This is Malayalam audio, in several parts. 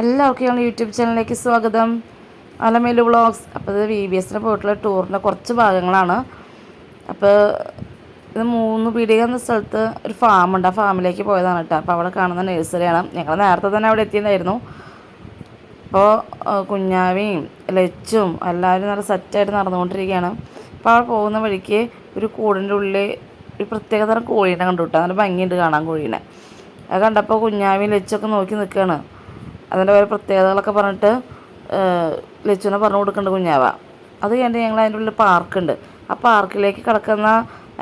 എല്ലാവർക്കും ഞങ്ങൾ യൂട്യൂബ് ചാനലിലേക്ക് സ്വാഗതം. അലമേലു വ്ളോഗ്സ്. അപ്പോൾ ഇത് വി ബി എസിന് പോയിട്ടുള്ള ടൂറിന്റെ കുറച്ച് ഭാഗങ്ങളാണ്. അപ്പോൾ ഇത് മൂന്ന് പീടിക എന്ന സ്ഥലത്ത് ഒരു ഫാമുണ്ട് ആ ഫാമിലേക്ക് പോയതാണ് കേട്ടോ. അപ്പോൾ അവിടെ കാണുന്ന നഴ്സറിയാണ് ഞങ്ങൾ നേരത്തെ തന്നെ അവിടെ എത്തിയതായിരുന്നു അപ്പോൾ കുഞ്ഞാവിയും ലച്ചും എല്ലാവരും നല്ല സെറ്റായിട്ട് നടന്നുകൊണ്ടിരിക്കുകയാണ്. അപ്പോൾ അവിടെ പോകുന്ന വഴിക്ക് ഒരു കൂടിന്റെ ഉള്ളിൽ ഒരു പ്രത്യേകതരം കോഴീനെ കണ്ടു കേട്ടോ. നല്ല ഭംഗിയുണ്ട് കാണാൻ കോഴീനെ. അത് കണ്ടപ്പോൾ കുഞ്ഞാവിയും ലച്ചൊക്കെ നോക്കി നിൽക്കുകയാണ് അതിന്റെ ഓരോ പ്രത്യേകതകളൊക്കെ പറഞ്ഞിട്ട് ലച്ചുവിനെ പറഞ്ഞു കൊടുക്കേണ്ട കുഞ്ഞാവ. അത് കഴിഞ്ഞിട്ട് ഞങ്ങൾ അതിന്റെ ഉള്ളിൽ പാർക്കുണ്ട്. ആ പാർക്കിലേക്ക് കിടക്കുന്ന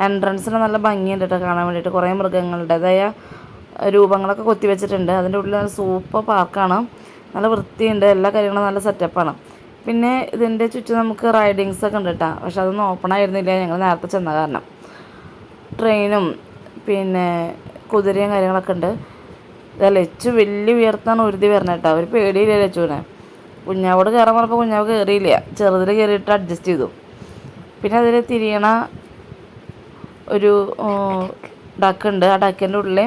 എൻട്രൻസിന് നല്ല ഭംഗിയുണ്ട് കേട്ടോ കാണാൻ വേണ്ടിയിട്ട്. കുറേ മൃഗങ്ങളുടേതായ രൂപങ്ങളൊക്കെ കൊത്തി വെച്ചിട്ടുണ്ട്. അതിന്റെ ഉള്ളിൽ നല്ല സൂപ്പർ പാർക്കാണ്. നല്ല വൃത്തിയുണ്ട്. എല്ലാ കാര്യങ്ങളും നല്ല സെറ്റപ്പാണ്. പിന്നെ ഇതിന്റെ ചുറ്റും നമുക്ക് റൈഡിങ്സ് ഒക്കെ ഉണ്ട് കേട്ടോ. പക്ഷെ അതൊന്നും ഓപ്പൺ ആയിരുന്നില്ല. ഞങ്ങൾ നേരത്തെ ചെന്ന കാരണം. ട്രെയിനും പിന്നെ കുതിരയും കാര്യങ്ങളൊക്കെ ഉണ്ട്. ഇതാ ലച്ചു വലിയ ഉയർത്താണ് ഉരുതി വരണം കേട്ടോ ഒരു പേടിയില്ല ലച്ചുവിനെ കുഞ്ഞാവോട് കയറാൻ പറഞ്ഞപ്പോൾ കുഞ്ഞാവ് കയറിയില്ല ചെറുതിൽ കയറിയിട്ട് അഡ്ജസ്റ്റ് ചെയ്തു. പിന്നെ അതിൽ തിരിയണ ഒരു ഡക്കുണ്ട്. ആ ഡക്കിന്റെ ഉള്ളിൽ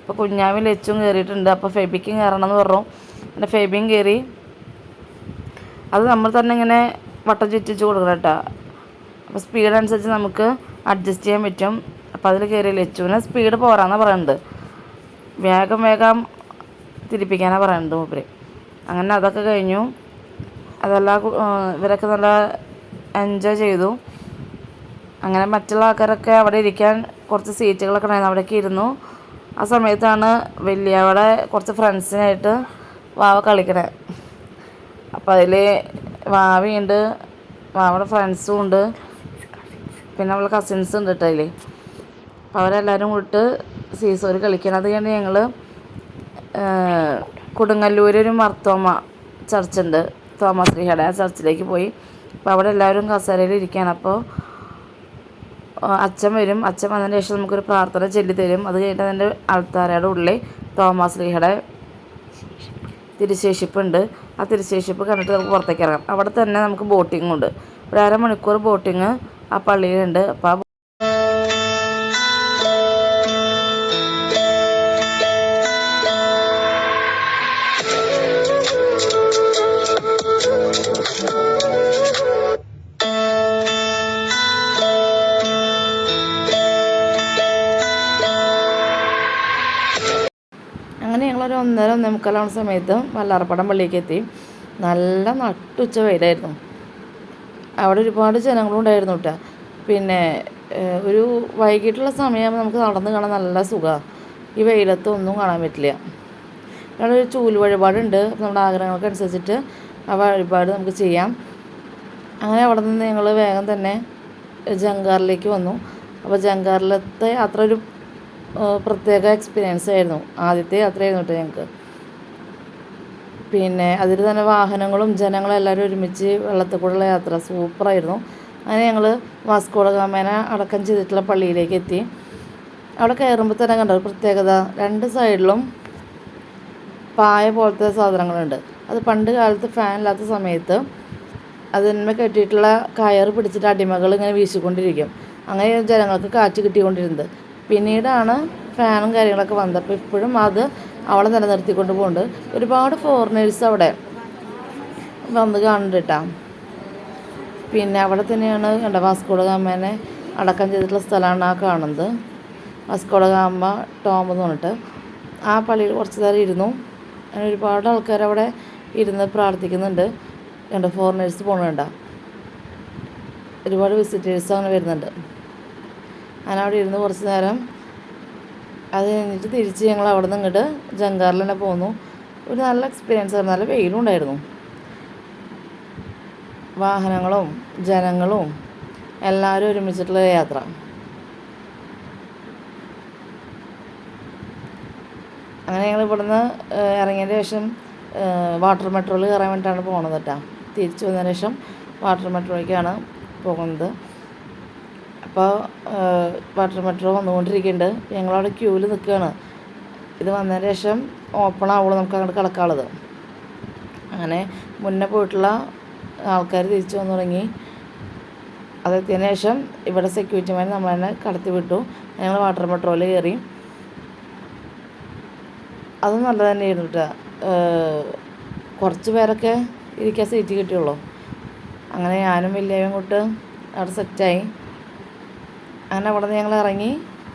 ഇപ്പോൾ കുഞ്ഞാവും ലച്ചും കയറിയിട്ടുണ്ട് അപ്പോൾ ഫെബിക്കും കയറണം എന്ന് പറഞ്ഞു. പിന്നെ ഫെബിയും കയറി അത് നമ്മൾ തന്നെ ഇങ്ങനെ വട്ടം ചുറ്റിച്ച് കൊടുക്കണം കേട്ടോ അപ്പോൾ സ്പീഡ് അനുസരിച്ച് നമുക്ക് അഡ്ജസ്റ്റ് ചെയ്യാൻ പറ്റും. അപ്പോൾ അതിൽ കയറി ലച്ചുവിനെ സ്പീഡ് പോരാന്നാണ് പറയുന്നത് വേഗം വേഗം തിരിപ്പിക്കാനാണ് പറയുന്നത് മൂപ്പര്. അങ്ങനെ അതൊക്കെ കഴിഞ്ഞു. അതെല്ലാം ഇവരൊക്കെ നല്ല എൻജോയ് ചെയ്തു. അങ്ങനെ മറ്റുള്ള ആൾക്കാരൊക്കെ അവിടെ ഇരിക്കാൻ കുറച്ച് സീറ്റുകളൊക്കെ ഉണ്ടായിരുന്നു. അവിടേക്ക് ഇരുന്നു. ആ സമയത്താണ് വലിയ അവിടെ കുറച്ച് ഫ്രണ്ട്സിനായിട്ട് വാവ കളിക്കണേ. അപ്പോൾ അതിൽ വാവയുണ്ട് വാവയുടെ ഫ്രണ്ട്സും ഉണ്ട്. പിന്നെ അവളുടെ കസിൻസ് ഉണ്ട് കേട്ടോ അതിൽ അപ്പോൾ അവരെല്ലാവരും കൂടിയിട്ട് സീസോര് കളിക്കണം. അത് കഴിഞ്ഞ് ഞങ്ങൾ കൊടുങ്ങല്ലൂർ ഒരു മർത്തോമ ചർച്ചുണ്ട്. തോമസ് ലീഹയുടെ ആ ചർച്ചിലേക്ക് പോയി. അപ്പോൾ അവിടെ എല്ലാവരും കസേരയിൽ ഇരിക്കുകയാണ് അപ്പോൾ അച്ഛൻ വരും. അച്ഛൻ വന്നതിന് ശേഷം നമുക്കൊരു പ്രാർത്ഥന ചൊല്ലി തരും. അത് കഴിഞ്ഞിട്ട് അതിന്റെ ആൾത്താരയുടെ ഉള്ളിൽ തോമസ് ലീഹയുടെ തിരുശേഷിപ്പുണ്ട് ആ തിരുശേഷിപ്പ് കണ്ടിട്ട് നമുക്ക് പുറത്തേക്ക് ഇറങ്ങാം. അവിടെ തന്നെ നമുക്ക് ബോട്ടിങ്ങുണ്ട് ഒരു അരമണിക്കൂർ ബോട്ടിങ് ആ പള്ളിയിലുണ്ട്. അപ്പോൾ ആ ഞങ്ങളൊരു ഒന്നര ഒന്നേ മുക്കാലാവുന്ന സമയത്ത് വല്ലാറപ്പടം പള്ളിക്ക് എത്തി. നല്ല നട്ടുച്ച വെയിലായിരുന്നു. അവിടെ ഒരുപാട് ജനങ്ങളും ഉണ്ടായിരുന്നു കേട്ടോ. പിന്നെ ഒരു വൈകിട്ടുള്ള സമയമാകുമ്പോൾ നമുക്ക് നടന്ന് കാണാൻ നല്ല സുഖമാണ് ഈ വെയിലത്ത് ഒന്നും കാണാൻ പറ്റില്ല. അവിടെ ഒരു ചൂൽ വഴിപാടുണ്ട്. നമ്മുടെ ആഗ്രഹങ്ങൾക്ക് അനുസരിച്ചിട്ട് ആ വഴിപാട് നമുക്ക് ചെയ്യാം. അങ്ങനെ അവിടെ നിന്ന് ഞങ്ങൾ വേഗം തന്നെ ജങ്കാറിലേക്ക് വന്നു. അപ്പോൾ ജങ്കാറിലത്തെ യാത്ര ഒരു പ്രത്യേക എക്സ്പീരിയൻസ് ആയിരുന്നു. ആദ്യത്തെ യാത്രയായിരുന്നു കേട്ടോ ഞങ്ങൾക്ക് പിന്നെ അതിൽ തന്നെ വാഹനങ്ങളും ജനങ്ങളും എല്ലാവരും ഒരുമിച്ച് വെള്ളത്തിൽ കൂടെയുള്ള യാത്ര സൂപ്പറായിരുന്നു അങ്ങനെ ഞങ്ങൾ വാസ്കോഡ ഗാമേന അടക്കം ചെയ്തിട്ടുള്ള പള്ളിയിലേക്ക് എത്തി. അവിടെ കയറുമ്പോൾ തന്നെ കണ്ട ഒരു പ്രത്യേകത. രണ്ട് സൈഡിലും പായ പോലത്തെ സാധനങ്ങളുണ്ട്. അത് പണ്ട് കാലത്ത് ഫാൻ ഇല്ലാത്ത സമയത്ത് അതിന്മേ കെട്ടിയിട്ടുള്ള കയർ പിടിച്ചിട്ട് അടിമകൾ ഇങ്ങനെ വീശിക്കൊണ്ടിരിക്കും. അങ്ങനെ ജനങ്ങൾക്ക് കാറ്റ് കിട്ടിക്കൊണ്ടിരുന്നത്. പിന്നീടാണ് ഫാനും കാര്യങ്ങളൊക്കെ വന്നത്. അപ്പോൾ ഇപ്പോഴും അത് അവളെ നിലനിർത്തിക്കൊണ്ട് പോകുന്നുണ്ട് ഒരുപാട് ഫോറിനേഴ്സ് അവിടെ വന്ന് കാണുന്നുണ്ട് പിന്നെ അവിടെ തന്നെയാണ് കണ്ട വാസ്കോഡ ഗാമേനെ അടക്കം ചെയ്തിട്ടുള്ള സ്ഥലമാണ് ആ കാണുന്നത്. വാസ്കോഡ ഗാമ ടോം എന്ന് പറഞ്ഞിട്ട്. ആ പള്ളിയിൽ കുറച്ച് നേരം ഇരുന്നു. അങ്ങനെ ഒരുപാട് ആൾക്കാർ അവിടെ ഇരുന്ന് പ്രാർത്ഥിക്കുന്നുണ്ട്. കണ്ട ഫോറിനേഴ്സ് പോകുന്നുണ്ടാ ഒരുപാട് വിസിറ്റേഴ്സ് അങ്ങനെ വരുന്നുണ്ട്. അങ്ങനെ അവിടെ ഇരുന്ന് കുറച്ച് നേരം അത് കഴിഞ്ഞിട്ട് തിരിച്ച് ഞങ്ങൾ അവിടെ നിന്ന് ഇങ്ങോട്ട് ജങ്കാറിൽ തന്നെ പോന്നു. ഒരു നല്ല എക്സ്പീരിയൻസ് ആയിരുന്നു. നല്ല വെയിലും ഉണ്ടായിരുന്നു. വാഹനങ്ങളും ജനങ്ങളും എല്ലാവരും ഒരുമിച്ചിട്ടുള്ള യാത്ര. അങ്ങനെ ഞങ്ങൾ ഇവിടുന്ന് ഇറങ്ങിയതിന് ശേഷം വാട്ടർ മെട്രോയിൽ കയറാൻ വേണ്ടിയിട്ടാണ് പോകുന്നത് കേട്ടോ. തിരിച്ചു വന്നതിന് ശേഷം വാട്ടർ മെട്രോയ്ക്കാണ് പോകുന്നത്. അപ്പോൾ വാട്ടർ മെട്രോ വന്നുകൊണ്ടിരിക്കുന്നുണ്ട്. ഞങ്ങളവിടെ ക്യൂവിൽ നിൽക്കുകയാണ് ഇത് വന്നതിന് ശേഷം ഓപ്പൺ ആവുള്ളൂ നമുക്ക് അങ്ങോട്ട് കിടക്കാനുള്ളത്. അങ്ങനെ മുന്നേ പോയിട്ടുള്ള ആൾക്കാർ തിരിച്ചു വന്നു തുടങ്ങി. അതെത്തിയതിന് ശേഷം ഇവിടെ സെക്യൂരിറ്റിമാർ നമ്മൾ തന്നെ കടത്തി വിട്ടു. ഞങ്ങൾ വാട്ടർ മെട്രോയിൽ കയറി അതും നല്ലത് തന്നെയായിരുന്നു കേട്ടോ കുറച്ച് പേരൊക്കെ ഇരിക്കാൻ സീറ്റ് കിട്ടിയുള്ളൂ. അങ്ങനെ ഞാനും വലിയ കൂട്ട് അവിടെ സെറ്റായി അങ്ങനെ അവിടെ നിന്ന് ഞങ്ങൾ ഇറങ്ങി.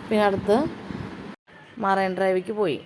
പിന്നെ അടുത്ത് മറൈൻ ഡ്രൈവിക്ക് പോയി.